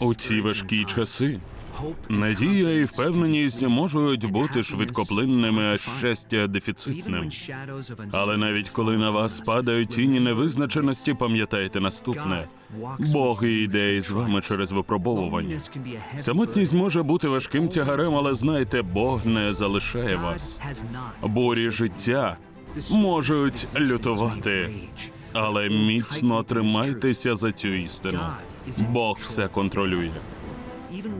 У ці важкі часи надія і впевненість можуть бути швидкоплинними, а щастя дефіцитним. Але навіть коли на вас спадають тіні невизначеності, пам'ятайте наступне: Бог йде із вами через випробовування. Самотність може бути важким тягарем, але знайте, Бог не залишає вас. Бурі життя можуть лютувати, але міцно тримайтеся за цю істину. Бог все контролює.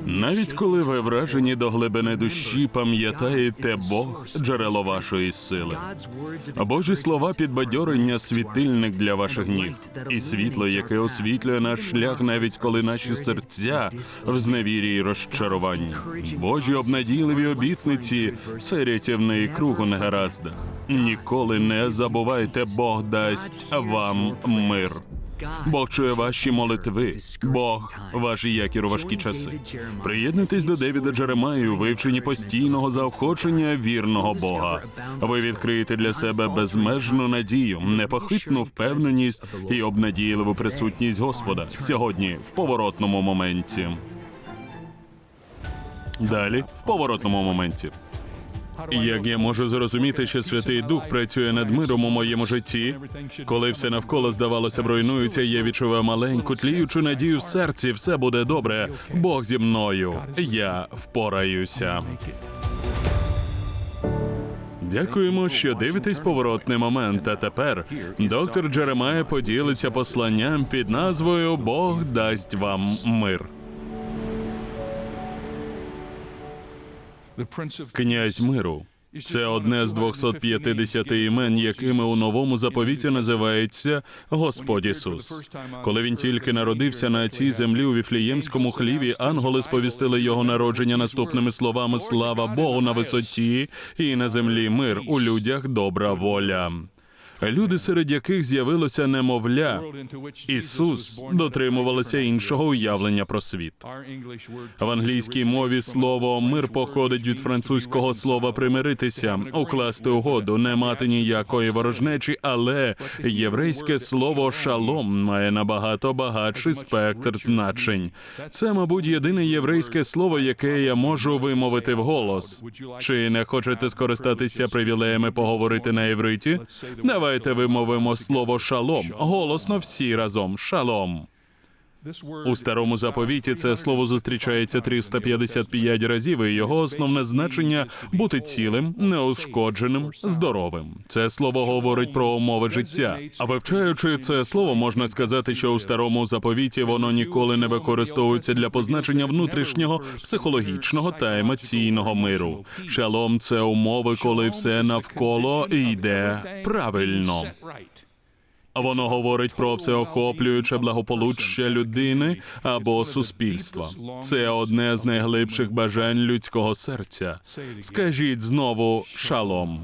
Навіть коли ви вражені до глибини душі, пам'ятаєте Бог джерело вашої сили. Божі слова підбадьорення світильник для ваших ніг і світло, яке освітлює наш шлях, навіть коли наші серця в зневірі й розчаруванні. Божі обнадійливі обітниці це рятівний круг у негараздах. Ніколи не забувайте, Бог дасть вам мир. Бог чує ваші молитви. Бог ваш якір у важкі часи. Приєднуйтесь до Девіда Джеремаї у вивченні постійного заохочення вірного Бога. Ви відкриєте для себе безмежну надію, непохитну впевненість і обнадійливу присутність Господа сьогодні в поворотному моменті. Далі в поворотному моменті. Як я можу зрозуміти, що Святий Дух працює над миром у моєму житті, коли все навколо здавалося б руйнується, я відчуваю маленьку тліючу надію в серці, все буде добре. Бог зі мною. Я впораюся. Дякуємо, що дивитесь поворотний момент. А тепер доктор Джеремая поділиться посланням під назвою Бог дасть вам мир. Князь миру. Це одне з 250 імен, якими у новому заповіті називається Господь Ісус. Коли він тільки народився на цій землі у віфліємському хліві, ангели сповістили його народження наступними словами: Слава Богу на висоті і на землі мир у людях добра воля. Люди, серед яких з'явилося немовля, Ісус дотримувалися іншого уявлення про світ. В англійській мові слово мир походить від французького слова примиритися, укласти угоду, не мати ніякої ворожнечі, але єврейське слово шалом має набагато багатший спектр значень. Це, мабуть, єдине єврейське слово, яке я можу вимовити вголос. Чи не хочете скористатися привілеями поговорити на євриті? Давайте вимовимо слово шалом голосно всі разом. Шалом. У старому заповіті це слово зустрічається 355 разів, і його основне значення бути цілим, неушкодженим, здоровим. Це слово говорить про умови життя. А вивчаючи це слово, можна сказати, що у старому заповіті воно ніколи не використовується для позначення внутрішнього, психологічного та емоційного миру. Шалом це умови, коли все навколо йде правильно. Воно говорить про всеохоплююче благополуччя людини або суспільства. Це одне з найглибших бажань людського серця. Скажіть знову шалом.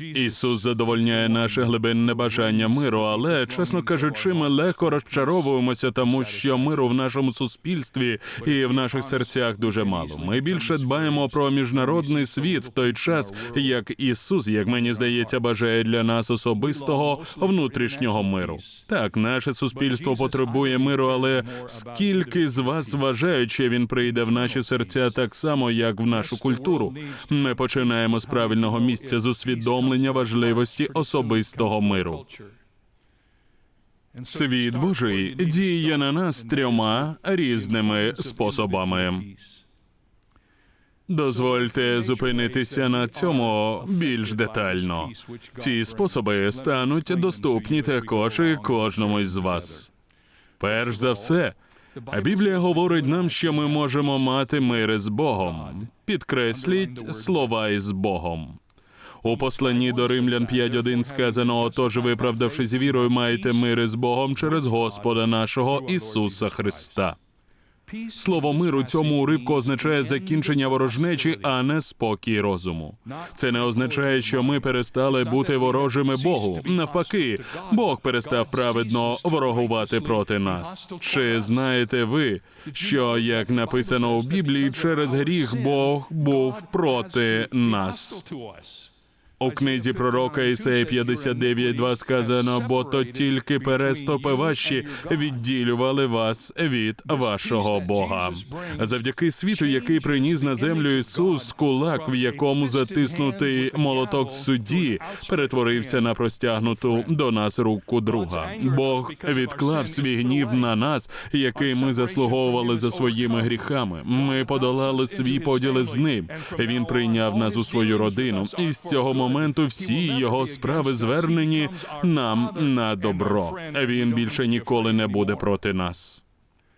Ісус задовольняє наше глибинне бажання миру, але, чесно кажучи, ми легко розчаровуємося, тому що миру в нашому суспільстві і в наших серцях дуже мало. Ми більше дбаємо про міжнародний світ в той час, як Ісус, як мені здається, бажає для нас особистого внутрішнього миру. Так, наше суспільство потребує миру, але скільки з вас вважають, що він прийде в наші серця так само, як в нашу культуру? Ми починаємо з правильного місця з усвідомлення важливості особистого миру. Світ Божий діє на нас трьома різними способами. Дозвольте зупинитися на цьому більш детально. Ці способи стануть доступні також і кожному із вас. Перш за все, Біблія говорить нам, що ми можемо мати мир із Богом. Підкресліть слова із Богом. У посланні до Римлян 5.1 сказано: отож, виправдавшись вірою, маєте мир із Богом через Господа нашого Ісуса Христа. Слово мир у цьому уривку означає закінчення ворожнечі, а не спокій розуму. Це не означає, що ми перестали бути ворожими Богу. Навпаки, Бог перестав праведно ворогувати проти нас. Чи знаєте ви, що як написано у Біблії, через гріх Бог був проти нас? У книзі пророка Ісея 59.2 сказано, бо то тільки перестопи ваші відділювали вас від вашого Бога. Завдяки світу, який приніс на землю Ісус, кулак, в якому затиснутий молоток судді, перетворився на простягнуту до нас руку друга. Бог відклав свій гнів на нас, який ми заслуговували за своїми гріхами. Ми подолали свій поділ з ним. Він прийняв нас у свою родину, і з цього моменту всі його справи звернені нам на добро. Він більше ніколи не буде проти нас.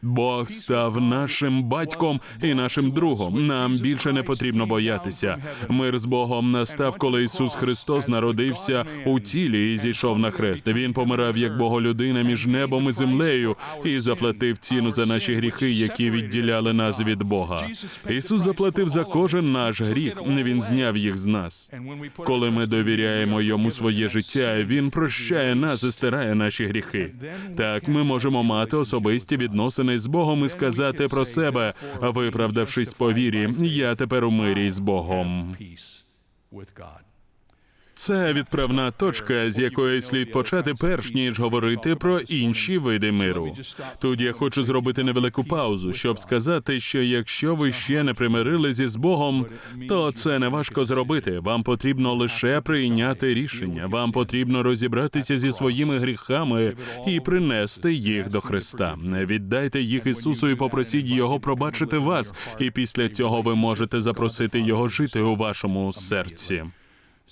Бог став нашим батьком і нашим другом. Нам більше не потрібно боятися. Мир з Богом настав, коли Ісус Христос народився у тілі і зійшов на хрест. Він помирав як Боголюдина між небом і землею і заплатив ціну за наші гріхи, які відділяли нас від Бога. Ісус заплатив за кожен наш гріх. Він зняв їх з нас. Коли ми довіряємо йому своє життя, він прощає нас і стирає наші гріхи. Так ми можемо мати особисті відносини з Богом і сказати про себе, виправдавшись по вірі, я тепер у мирі з Богом. Це відправна точка, з якої слід почати, перш ніж говорити про інші види миру. Тут я хочу зробити невелику паузу, щоб сказати, що якщо ви ще не примирилися з Богом, то це не важко зробити. Вам потрібно лише прийняти рішення. Вам потрібно розібратися зі своїми гріхами і принести їх до Христа. Віддайте їх Ісусу і попросіть Його пробачити вас. І після цього ви можете запросити Його жити у вашому серці.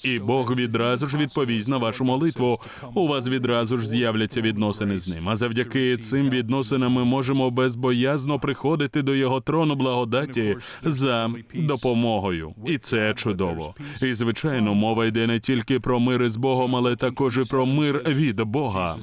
І Бог відразу ж відповість на вашу молитву. У вас відразу ж з'являться відносини з ним. А завдяки цим відносинам ми можемо безбоязно приходити до його трону благодаті за допомогою. І це чудово. І звичайно, мова йде не тільки про мир із Богом, але також і про мир від Бога.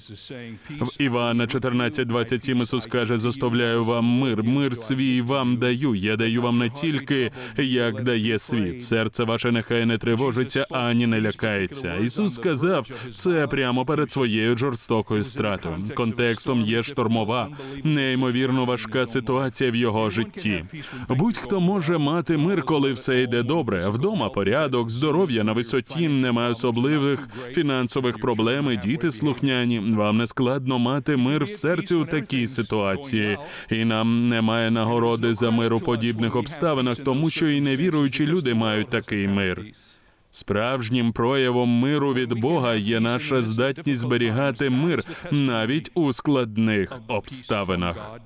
В Івана 14.27 Ісус каже: заставляю вам мир, мир свій вам даю. Я даю вам не тільки як дає світ. Серце ваше нехай не тривожиться, ані не лякається. Ісус сказав це прямо перед своєю жорстокою стратою. Контекстом є штормова, неймовірно важка ситуація в його житті. Будь-хто може мати мир, коли все йде добре. Вдома порядок, здоров'я на висоті, немає особливих фінансових проблем, діти слухняні. Вам не складно мати мир в серці у такій ситуації, і нам немає нагороди за мир у подібних обставинах, тому що і невіруючі люди мають такий мир. Справжнім проявом миру від Бога є наша здатність зберігати мир навіть у складних обставинах.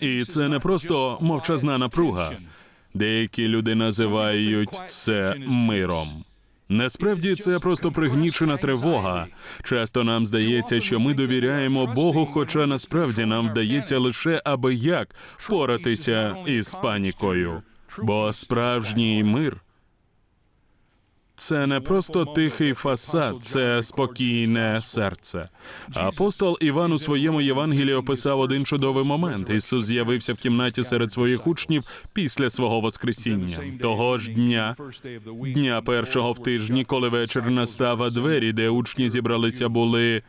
І це не просто мовчазна напруга. Деякі люди називають це миром. Насправді це просто пригнічена тривога. Часто нам здається, що ми довіряємо Богу, хоча насправді нам вдається лише аби як поратися із панікою. Бо справжній мир це не просто тихий фасад, це спокійне серце. Апостол Іван у своєму Євангелії описав один чудовий момент. Ісус з'явився в кімнаті серед своїх учнів після свого воскресіння. Того ж дня, дня першого в тижні, коли вечір настав, а двері, де учні зібралися, були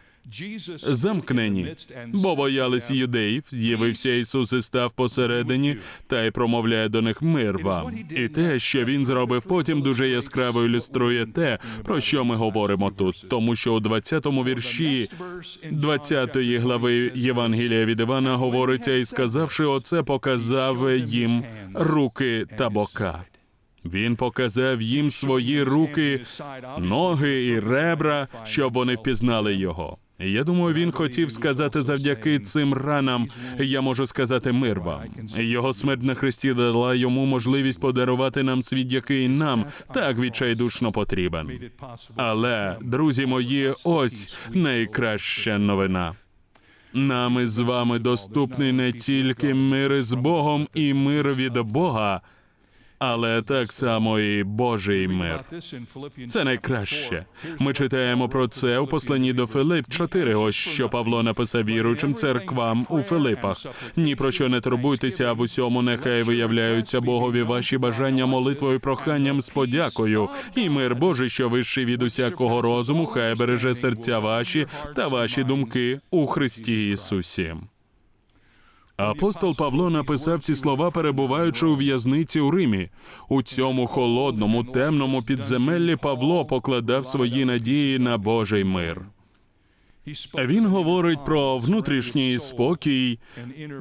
замкнені, бо боялися юдеїв. З'явився Ісус і став посередині та й промовляє до них мир вам. І те, що він зробив потім, дуже яскраво ілюструє те, про що ми говоримо тут, тому що у 20-му вірші 20-ї глави Євангелія від Івана говориться і сказавши оце, показав їм руки та бока. Він показав їм свої руки, ноги і ребра, щоб вони впізнали його. Я думаю, він хотів сказати завдяки цим ранам. Я можу сказати мир вам. Його смерть на хресті дала йому можливість подарувати нам світ, який нам так відчайдушно потрібен. Але, друзі мої, ось найкраща новина. Нам із вами доступний не тільки мир із Богом і мир від Бога, але так само і Божий мир. Це найкраще. Ми читаємо про це у посланні до Филип 4, ось що Павло написав віруючим церквам у Филипах. Ні про що не турбуйтеся, а в усьому нехай виявляються Богові ваші бажання молитвою, проханням з подякою. І мир Божий, що вищий від усякого розуму, хай береже серця ваші та ваші думки у Христі Ісусі. Апостол Павло написав ці слова, перебуваючи у в'язниці у Римі. У цьому холодному, темному підземеллі Павло покладав свої надії на Божий мир. Він говорить про внутрішній спокій,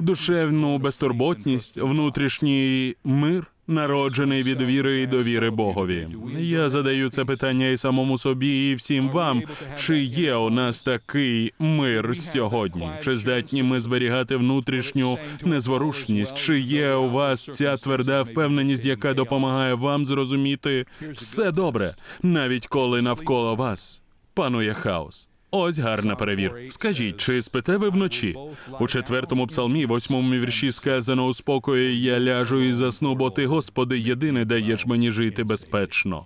душевну безтурботність, внутрішній мир, народжений від віри і довіри Богові. Я задаю це питання і самому собі, і всім вам. Чи є у нас такий мир сьогодні? Чи здатні ми зберігати внутрішню незворушність? Чи є у вас ця тверда впевненість, яка допомагає вам зрозуміти все добре, навіть коли навколо вас панує хаос? Ось гарна перевір. Скажіть, чи спите ви вночі? У четвертому псалмі, восьмому вірші сказано у я ляжу і засну, бо ти, Господи, єдине даєш мені жити безпечно.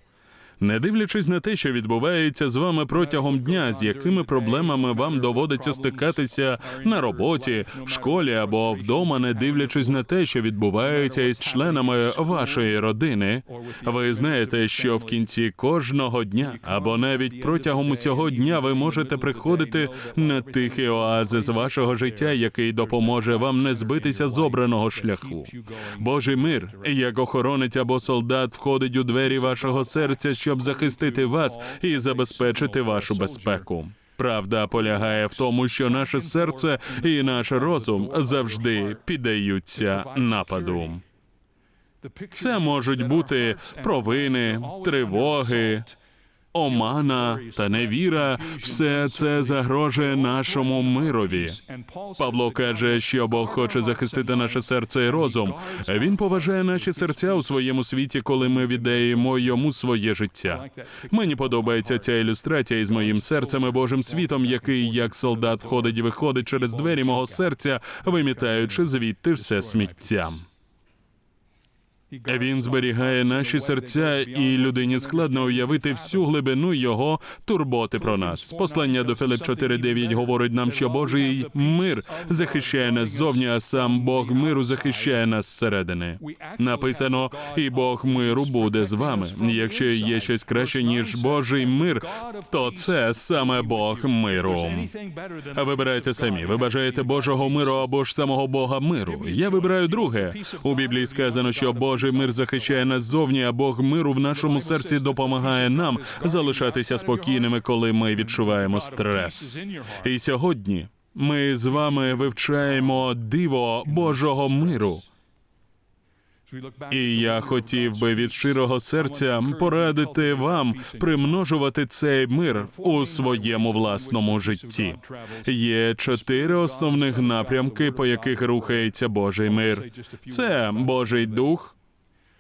Не дивлячись на те, що відбувається з вами протягом дня, з якими проблемами вам доводиться стикатися на роботі, в школі або вдома, не дивлячись на те, що відбувається із членами вашої родини, ви знаєте, що в кінці кожного дня або навіть протягом усього дня ви можете приходити на тихий оазис вашого життя, який допоможе вам не збитися з обраного шляху. Божий мир, як охоронець або солдат, входить у двері вашого серця, щоб захистити вас і забезпечити вашу безпеку. Правда полягає в тому, що наше серце і наш розум завжди піддаються нападу. Це можуть бути провини, тривоги, омана та невіра. Все це загрожує нашому мирові. Павло каже, що Бог хоче захистити наше серце і розум. Він поважає наші серця у своєму світі, коли ми віддаємо йому своє життя. Мені подобається ця ілюстрація із моїм серцем і Божим світом, який як солдат входить і виходить через двері мого серця, вимітаючи звідти все сміття. Він зберігає наші серця, і людині складно уявити всю глибину його турботи про нас. Послання до Филип 4.9 говорить нам, що Божий мир захищає нас ззовні, а сам Бог миру захищає нас зсередини. Написано, і Бог миру буде з вами. Якщо є щось краще ніж Божий мир, то це саме Бог миру. Вибирайте самі. Ви бажаєте Божого миру або ж самого Бога миру. Я вибираю друге. У Біблії сказано, що Божий мир захищає нас ззовні, а Бог миру в нашому серці допомагає нам залишатися спокійними, коли ми відчуваємо стрес. І сьогодні ми з вами вивчаємо диво Божого миру. І я хотів би від щирого серця порадити вам примножувати цей мир у своєму власному житті. Є чотири основних напрямки, по яких рухається Божий мир. Це Божий Дух.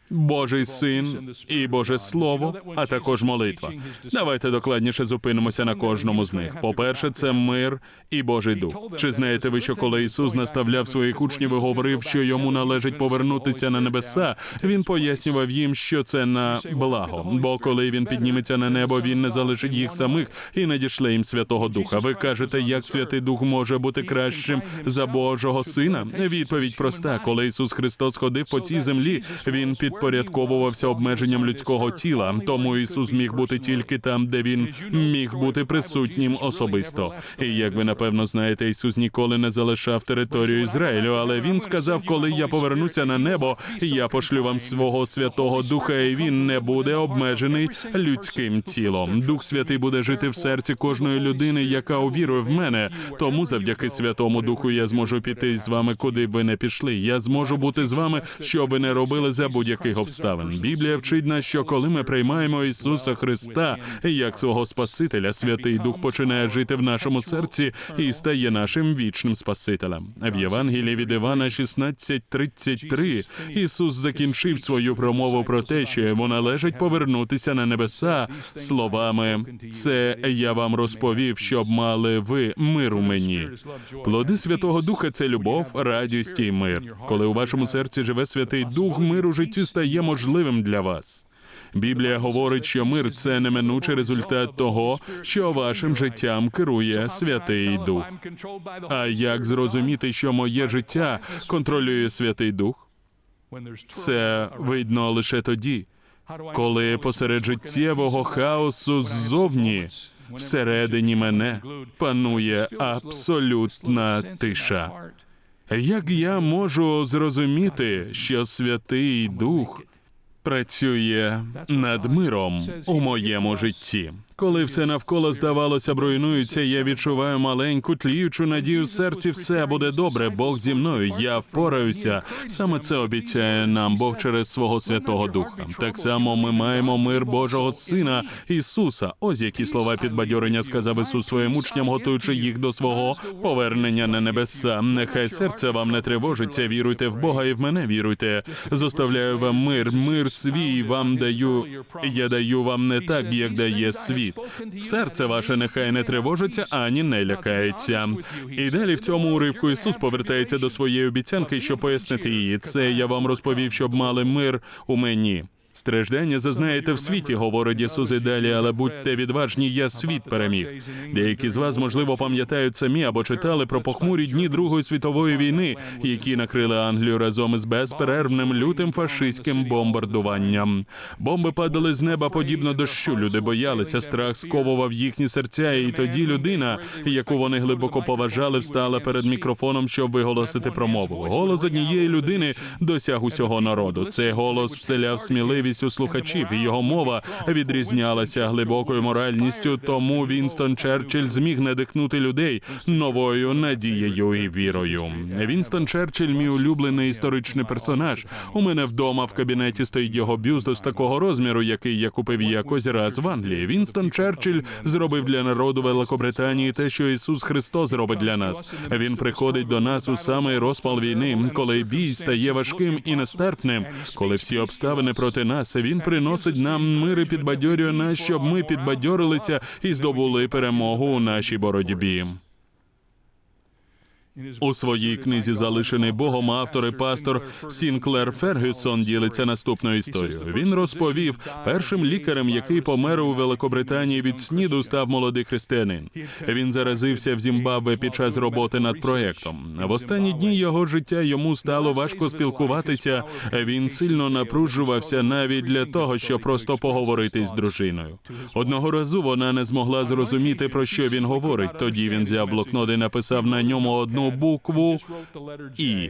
Божий син і Боже Слово, а також молитва. Давайте докладніше зупинимося на кожному з них. По-перше, це мир і Божий дух. Чи знаєте ви, що коли Ісус наставляв своїх учнів і говорив, що йому належить повернутися на небеса, він пояснював їм, що це на благо. Бо коли він підніметься на небо, він не залишить їх самих і не дішле їм Святого Духа. Ви кажете, як Святий Дух може бути кращим за Божого Сина? Відповідь проста: коли Ісус Христос ходив по цій землі, він підпорядковувався обмеженням людського тіла. Тому Ісус міг бути тільки там, де він міг бути присутнім особисто. І як ви напевно знаєте, Ісус ніколи не залишав територію Ізраїлю, але він сказав, коли я повернуся на небо, я пошлю вам свого святого духа, і він не буде обмежений людським тілом. Дух Святий буде жити в серці кожної людини, яка увірує в мене. Тому завдяки Святому Духу я зможу піти з вами, куди б ви не пішли. Я зможу бути з вами, що ви не робили за будь-яких обставин. Біблія вчить нас, що коли ми приймаємо Ісуса Христа як свого Спасителя, Святий Дух починає жити в нашому серці і стає нашим вічним Спасителем. В Євангелії від Івана 16.33 Ісус закінчив свою промову про те, що йому належить повернутися на небеса словами: це я вам розповів, щоб мали ви мир у мені. Плоди Святого Духа це любов, радість і мир. Коли у вашому серці живе Святий Дух, мир у житті стає можливим для вас. Біблія говорить, що мир це неминучий результат того, що вашим життям керує Святий Дух. А як зрозуміти, що моє життя контролює Святий Дух? Це видно лише тоді, коли посеред життєвого хаосу ззовні, всередині мене панує абсолютна тиша. Як я можу зрозуміти, що Святий Дух працює над миром у моєму житті? Коли все навколо здавалося б руйнується, я відчуваю маленьку тліючу надію в серці. Все буде добре. Бог зі мною. Я впораюся. Саме це обіцяє нам Бог через свого Святого Духа. Так само ми маємо мир Божого Сина Ісуса. Ось які слова підбадьорення сказав Ісус своїм учням, готуючи їх до свого повернення на небеса. Нехай серце вам не тривожиться. Віруйте в Бога і в мене віруйте. Зоставляю вам мир, мир свій вам даю. Я даю вам не так, як дає світ. Серце ваше нехай не тривожиться ані не лякається. І далі в цьому уривку Ісус повертається до своєї обіцянки, щоб пояснити її. Це я вам розповів, щоб мали мир у мені. Страждання зазнаєте в світі, говорить Ісус і далі, але будьте відважні, я світ переміг. Деякі з вас, можливо, пам'ятають самі або читали про похмурі дні Другої світової війни, які накрили Англію разом із безперервним лютим фашистським бомбардуванням. Бомби падали з неба подібно дощу. Люди боялися, страх сковував їхні серця, і тоді людина, яку вони глибоко поважали, встала перед мікрофоном, щоб виголосити промову. Голос однієї людини досяг усього народу. Цей голос вселяв сміливість у слухачів, його мова відрізнялася глибокою моральністю. Тому Вінстон Черчилль зміг надихнути людей новою надією і вірою. Вінстон Черчилль, мій улюблений історичний персонаж. У мене вдома в кабінеті стоїть його бюст з такого розміру, який я купив якось раз в Англії. Вінстон Черчилль зробив для народу Великобританії те, що Ісус Христос зробить для нас. Він приходить до нас у самий розпал війни, коли бій стає важким і нестерпним, коли всі обставини проти нас. Він приносить нам мир і підбадьорює нас, щоб ми підбадьорилися і здобули перемогу у нашій боротьбі. У своїй книзі залишений Богом автор і пастор Сінклер Фергюсон ділиться наступною історією. Він розповів першим лікарем, який помер у Великобританії від сніду, став молодий християнин. Він заразився в Зімбабве під час роботи над проєктом. В останні дні його життя йому стало важко спілкуватися. Він сильно напружувався навіть для того, щоб просто поговорити з дружиною. Одного разу вона не змогла зрозуміти про що він говорить. Тоді він взяв блокнот і написав на ньому одну букву І.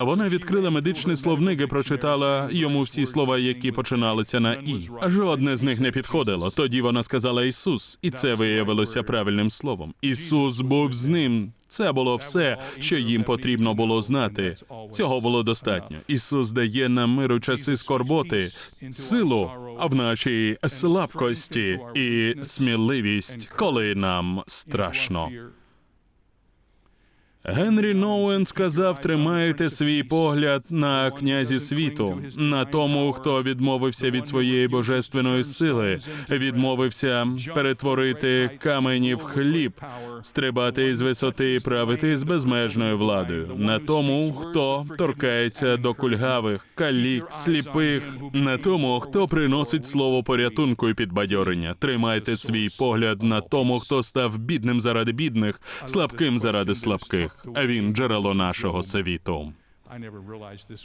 Вона відкрила медичний словник і прочитала йому всі слова, які починалися на і. Жодне з них не підходило. Тоді вона сказала Ісус, і це виявилося правильним словом. Ісус був з ним. Це було все, що їм потрібно було знати. Цього було достатньо. Ісус дає нам миру часи скорботи, силу в нашій слабкості і сміливість, коли нам страшно. Генрі Ноуен сказав: тримайте свій погляд на князі світу, на тому, хто відмовився від своєї божественної сили, відмовився перетворити камені в хліб, стрибати із висоти і правити з безмежною владою, на тому, хто торкається до кульгавих, калік, сліпих, на тому, хто приносить слово порятунку і підбадьорення. Тримайте свій погляд на тому, хто став бідним заради бідних, слабким заради слабких. А він джерело нашого світу.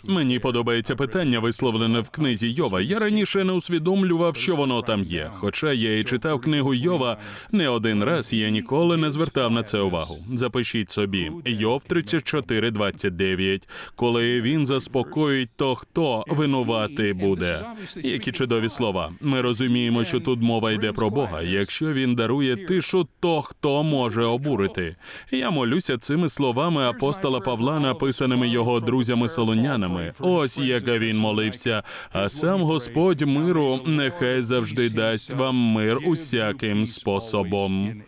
Мені подобається питання, висловлене в книзі Йова. Я раніше не усвідомлював, що воно там є. Хоча я і читав книгу Йова не один раз, я ніколи не звертав на це увагу. Запишіть собі Йов 34.29. Коли він заспокоїть, то хто винуватий буде? Які чудові слова. Ми розуміємо, що тут мова йде про Бога. Якщо він дарує тишу, то хто може обурити? Я молюся цими словами апостола Павла, написаними його друзями солонянами. Ось яка він молився. А сам Господь миру нехай завжди дасть вам мир усяким способом.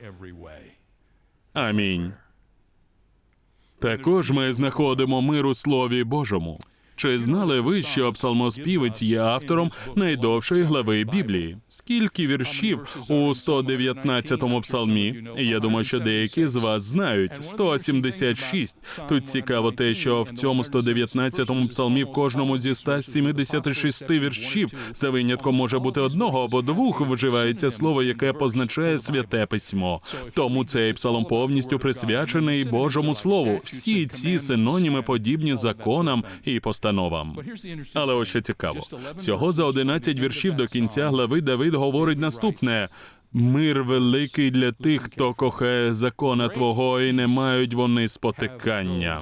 Амінь. Також ми знаходимо мир у Слові Божому. Чи знали ви, що псалмоспівець є автором найдовшої глави Біблії? Скільки віршів у 119-му псалмі? Я думаю, що деякі з вас знають 176. Тут цікаво те, що в цьому 119-му псалмі в кожному зі 176 віршів за винятком може бути одного або двох вживається слово, яке позначає святе письмо. Тому цей псалом повністю присвячений Божому Слову. Всі ці синоніми подібні законам і постановам. Але ось що цікаво, всього за 11 віршів до кінця глави Давид говорить наступне: мир великий для тих, хто кохає закона Твого, і не мають вони спотикання.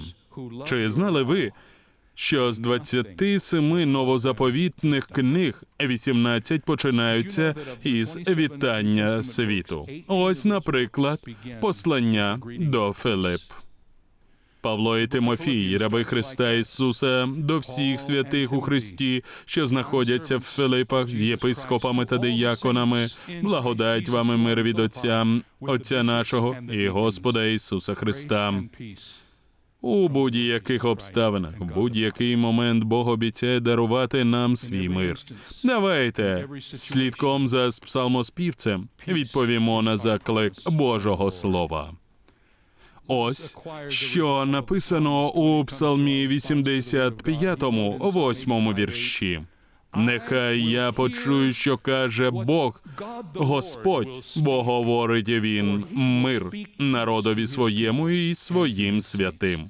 Чи знали ви, що з 27 новозаповітних книг 18 починаються із вітання світу? Ось, наприклад, послання до Филип. Павло і Тимофій, раби Христа Ісуса, до всіх святих у Христі, що знаходяться в Филипах з єпископами та дияконами, благодать вам і мир від Отця, Отця нашого і Господа Ісуса Христа. У будь-яких обставинах, в будь-який момент Бог обіцяє дарувати нам свій мир. Давайте слідком за псалмоспівцем відповімо на заклик Божого Слова. Ось що написано у Псалмі 85, 8 вірші. Нехай я почую, що каже Бог, Господь, бо говорить він мир народові своєму і своїм святим.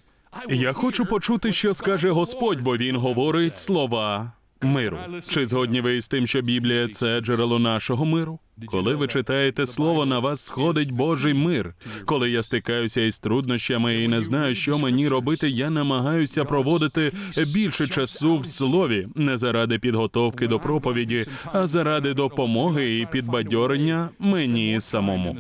Я хочу почути, що скаже Господь, бо він говорить слова миру. Чи згодні ви з тим, що Біблія це джерело нашого миру? Коли ви читаєте слово, на вас сходить Божий мир. Коли я стикаюся із труднощами і не знаю, що мені робити, я намагаюся проводити більше часу в слові, не заради підготовки до проповіді, а заради допомоги і підбадьорення мені самому.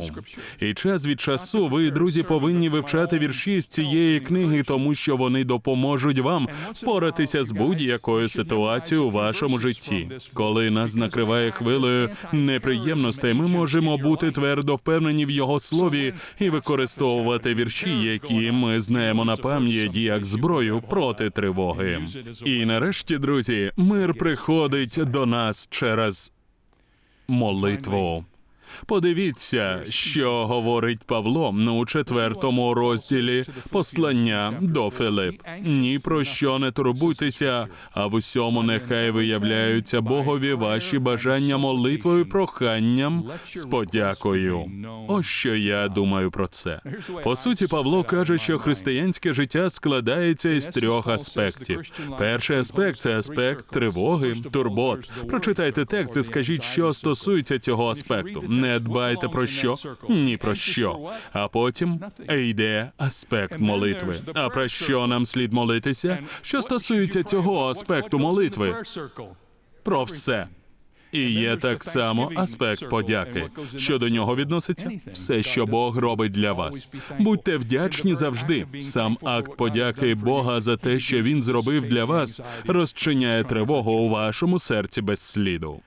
І час від часу ви, друзі, повинні вивчати вірші з цієї книги, тому що вони допоможуть вам поратися з будь-якою ситуацією у вашому житті. Коли нас накриває хвилею неприємностей, ми можемо бути твердо впевнені в його слові і використовувати вірші, які ми знаємо на пам'ять як зброю проти тривоги. І нарешті, друзі, мир приходить до нас через молитву. Подивіться, що говорить Павло у четвертому розділі послання до Филип. Ні про що не турбуйтеся, а в усьому нехай виявляються Богові ваші бажання молитвою, проханням з подякою. Ось що я думаю про це. По суті, Павло каже, що християнське життя складається із трьох аспектів. Перший аспект це аспект тривоги, турбот. Прочитайте текст і скажіть, що стосується цього аспекту. Не дбайте про що, ні про що. А потім йде аспект молитви. А про що нам слід молитися? Що стосується цього аспекту молитви? Про все. І є так само аспект подяки. Що до нього відноситься? Все, що Бог робить для вас. Будьте вдячні завжди. Сам акт подяки Бога за те, що він зробив для вас, розчиняє тривогу у вашому серці без сліду.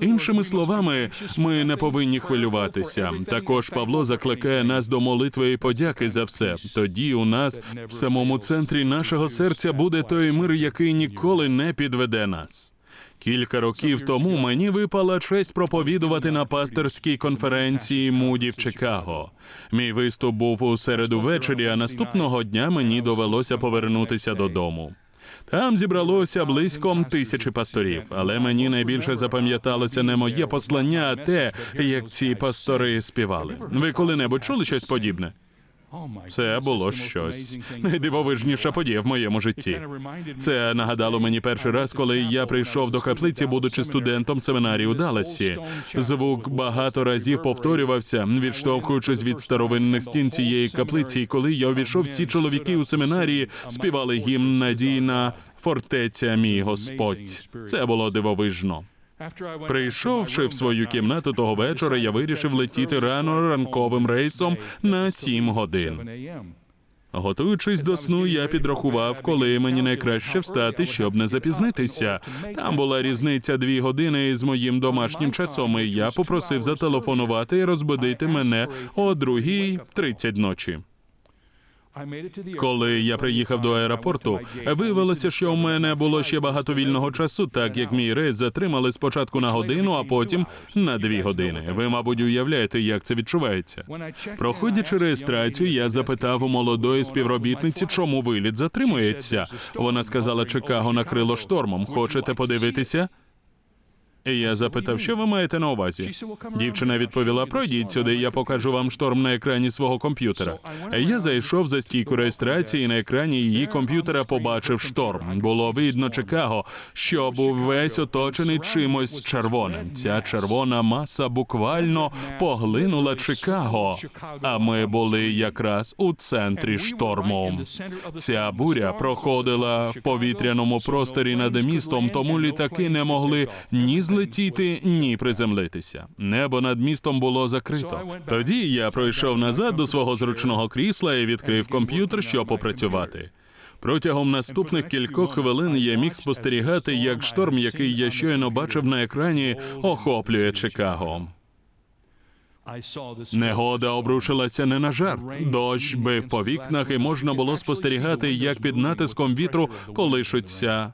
Іншими словами, ми не повинні хвилюватися. Також Павло закликає нас до молитви і подяки за все. Тоді у нас в самому центрі нашого серця буде той мир, який ніколи не підведе нас. Кілька років тому мені випала честь проповідувати на пасторській конференції Муді в Чикаго. Мій виступ був у середу ввечері, а наступного дня мені довелося повернутися додому. Там зібралося близько тисячі пасторів, але мені найбільше запам'яталося не моє послання, а те, як ці пастори співали. Ви коли-небудь чули щось подібне? Це було щось найдивовижніша подія в моєму житті. Це нагадало мені перший раз, коли я прийшов до каплиці, будучи студентом семінарії у Далласі. Звук багато разів повторювався, відштовхуючись від старовинних стін цієї каплиці. І коли я увійшов, всі чоловіки у семінарії співали гімн надійна фортеця, мій Господь. Це було дивовижно. Прийшовши в свою кімнату того вечора, я вирішив летіти рано ранковим рейсом на сім годин. Готуючись до сну, я підрахував, коли мені найкраще встати, щоб не запізнитися. Там була різниця дві години з моїм домашнім часом. і Я попросив зателефонувати і розбудити мене о другій тридцять ночі. Коли я приїхав до аеропорту, виявилося, що у мене було ще багато вільного часу, так як мій рейс затримали спочатку на годину, а потім на дві години. Ви, мабуть, уявляєте, як це відчувається. Проходячи реєстрацію, я запитав у молодої співробітниці, чому виліт затримується. Вона сказала, Чикаго накрило штормом. Хочете подивитися? І я запитав, що ви маєте на увазі. Дівчина відповіла: пройдіть сюди, я покажу вам шторм на екрані свого комп'ютера. Я зайшов за стійку реєстрації. і На екрані її комп'ютера побачив шторм. Було видно Чикаго, що був весь оточений чимось червоним. Ця червона маса буквально поглинула Чикаго. А ми були якраз у центрі шторму. Ця буря проходила в повітряному просторі над містом, тому літаки не могли ні злетіти, ні приземлитися. Небо над містом було закрито. Тоді я пройшов назад до свого зручного крісла і відкрив комп'ютер, щоб попрацювати. Протягом наступних кількох хвилин я міг спостерігати, як шторм, який я щойно бачив на екрані, охоплює Чикаго. Негода обрушилася не на жарт. Дощ бив по вікнах, і можна було спостерігати, як під натиском вітру колишуться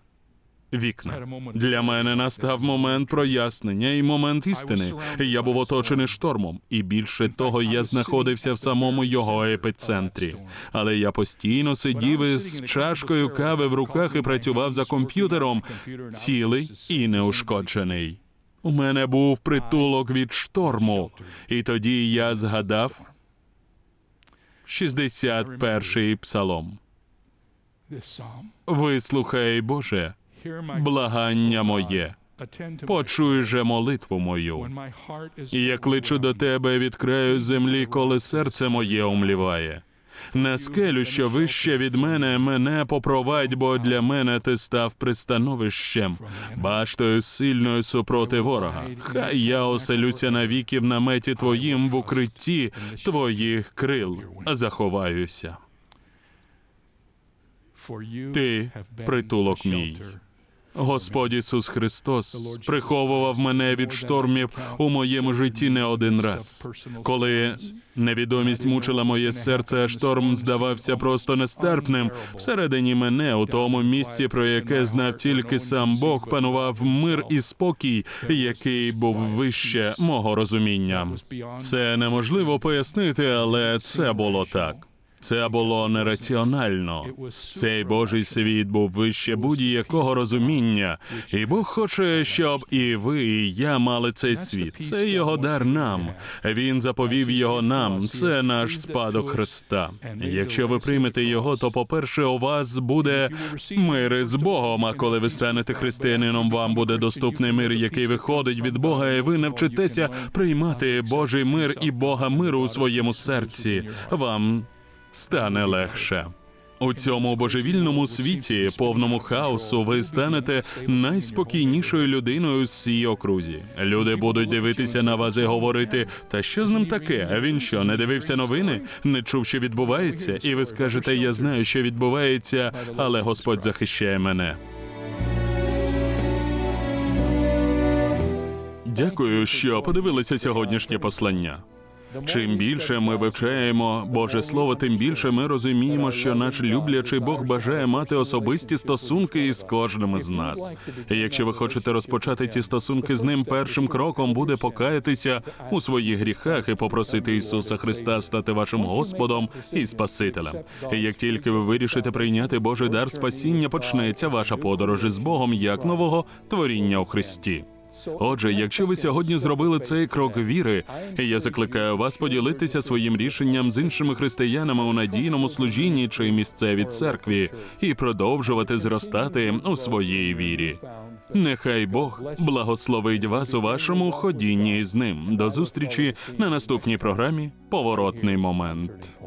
вікна. Для мене настав момент прояснення і момент істини. Я був оточений штормом, і більше того, я знаходився в самому його епіцентрі. Але я постійно сидів із чашкою кави в руках і працював за комп'ютером, цілий і неушкоджений. У мене був притулок від шторму, і тоді я згадав 61-й псалом. Вислухай, Боже, благання моє, почуй же молитву мою. І я кличу до тебе від краю землі, коли серце моє умліває. На скелю, що вище від мене, мене попровадь, бо для мене ти став пристановищем, баштою сильною супроти ворога. Хай я оселюся навіки в наметі твоїм в укритті твоїх крил, заховаюся. Ти притулок мій. Господь Ісус Христос приховував мене від штормів у моєму житті не один раз. Коли невідомість мучила моє серце, а шторм здавався просто нестерпним. Всередині мене, у тому місці, про яке знав тільки сам Бог, панував мир і спокій, який був вище мого розуміння. Це неможливо пояснити, але це було так. Це було нераціонально. Цей Божий світ був вище будь-якого розуміння, і Бог хоче, щоб і ви, і я мали цей світ. Це його дар нам. Він заповів його нам. Це наш спадок Христа. Якщо ви приймете його, то по-перше, у вас буде мир із Богом. А коли ви станете християнином, вам буде доступний мир, який виходить від Бога, і ви навчитеся приймати Божий мир і Бога миру у своєму серці. Вам стане легше. У цьому божевільному світі, повному хаосу, ви станете найспокійнішою людиною з цій окрузі. Люди будуть дивитися на вас і говорити: та що з ним таке? Він що, не дивився новини? Не чув, що відбувається? І ви скажете: Я знаю, що відбувається, але Господь захищає мене. Дякую, що подивилися сьогоднішнє послання. Чим більше ми вивчаємо Боже Слово, тим більше ми розуміємо, що наш люблячий Бог бажає мати особисті стосунки із кожним із нас. І якщо ви хочете розпочати ці стосунки з ним, першим кроком буде покаятися у своїх гріхах і попросити Ісуса Христа стати вашим Господом і Спасителем. І як тільки ви вирішите прийняти Божий дар спасіння, почнеться ваша подорож із Богом як нового творіння у Христі. Отже, якщо ви сьогодні зробили цей крок віри, я закликаю вас поділитися своїм рішенням з іншими християнами у надійному служінні чи місцевій церкві і продовжувати зростати у своїй вірі. Нехай Бог благословить вас у вашому ходінні з ним. До зустрічі на наступній програмі Поворотний момент.